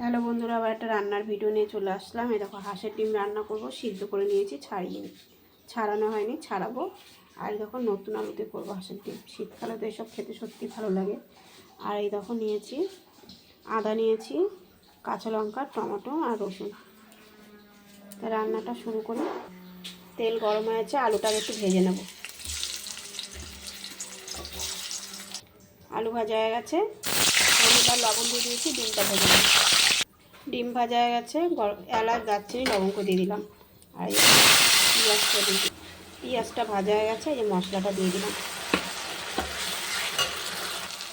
Hello বন্ধুরা, আবার একটা রান্নার ভিডিও নিয়ে চলে আসলাম। এই দেখো, হাঁসের ডিম রান্না করব, সিদ্ধ করে নিয়েছি, ছাড়িয়ে ছাড়ানো হয়নি, ছাড়াবো। আর এই দেখো, নতুন আলুতে করব হাঁসের ডিম। শীতকালে তো এসব খেতে সত্যি ভালো লাগে। আর এই দেখো, নিয়েছি আদা নিয়েছি, কাঁচা লঙ্কা, টমেটো আর রসুন। তা রান্নাটা শুরু করি। তেল গরম হয়েছে আলুটাকে একটু ভেজে নেব। আলু ভাজা হয়ে গেছে। হলুদ লবণ দিয়ে দিয়েছি, ডিমটা ভেজে নেব ডিম ভাজা হয়ে গেছে এলাচ, দারচিনি, লবঙ্গ দিয়ে দিলাম। আর পেঁয়াজটা দিয়ে পেঁয়াজটা ভাজা হয়ে গেছে, এই মশলাটা দিয়ে দিলাম।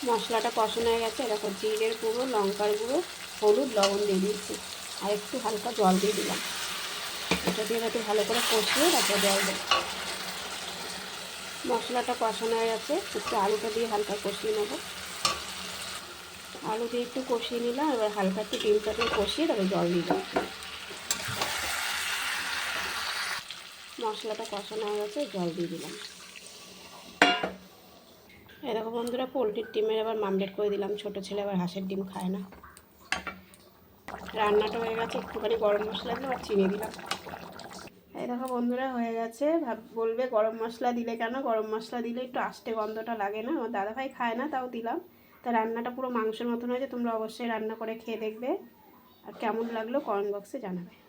মশলাটা কষানো হয়ে গেছে দেখো জিরের গুঁড়ো, লঙ্কার গুঁড়ো, হলুদ, লবণ দিয়ে দিয়েছি। আর একটু হালকা জল দিয়ে দিলাম। এটা দিয়ে একটু ভালো করে কষিয়ে তারপর জল দেব। মশলাটা কষানো হয়ে গেছে, একটু আলুটা দিয়ে হালকা কষিয়ে নেব। আলু দিয়ে একটু কষিয়ে নিলাম, এবার হালকা একটু ডিমটা দিয়ে কষিয়ে তারপর জল দেবো মশলাটা কষানো হয়ে গেছে, জল দিয়ে দিলাম। এরকম বন্ধুরা, পোলট্রির ডিমের আবার মামলেট করে দিলাম, ছোট ছেলে আবার হাঁসের ডিম খায় না। রান্নাটা হয়ে গেছে, একটুখানি গরম মশলা দিলাম আর চিনি দিলাম। এই দেখো বন্ধুরা, হয়ে গেছে। ভাব, বলবে গরম মশলা দিলে কেন? গরম মশলা দিলে একটু আষ্টে গন্ধটা লাগে না। আমার দাদাভাই খায় না, তাও দিলাম। তা রান্নাটা পুরো মাংসের মতন হয়েছে, তোমরা অবশ্যই রান্না করে খেয়ে দেখবে। আর কেমন লাগল কমেন্ট বক্সে জানাবে।